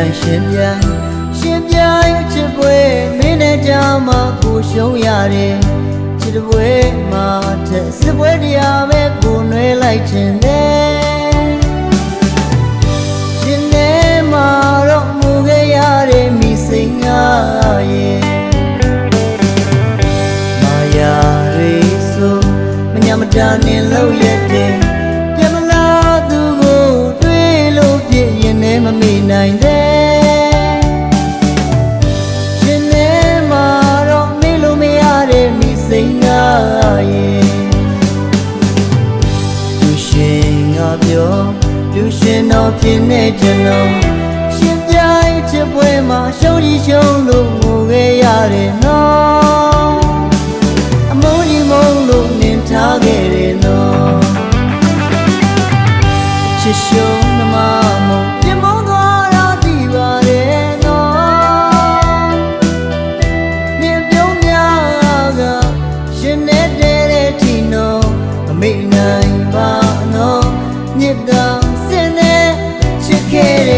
န်ရှင်ပြန်ရှင်ပြန်ချစ်ပွဲမင်းနဲ့ကြမှာကိုရှုံးရတယ်ချစ်ပွဲမှာထက်စစ်ပွဲတရားပဲကိုနွဲလိုက်ခြင်းနဲ့ရှင်နေမှာတော့မူခဲ့ရတဲ့မိစိန်ငါရဲ့မာယာရီဆိုမညာမတာနေလို့ မမေ့နိုင်တဲ့ရှင်နေမှာတော့မေ့လို့မရတဲ့မိစိန်ငါရဲ့လူရှင်ငါပြောလူရှင်တော့ဖြစ်နေကျွန်တော်ရှင်ပြိုင်ချစ်ပွဲမှာရှုံးကြီးရှုံးလို့ငိုခဲ့ရတယ် မေ့နိုင်ပါနော်မြစ်တော်ဆင်းတဲ့ချစ်ခဲ့တဲ့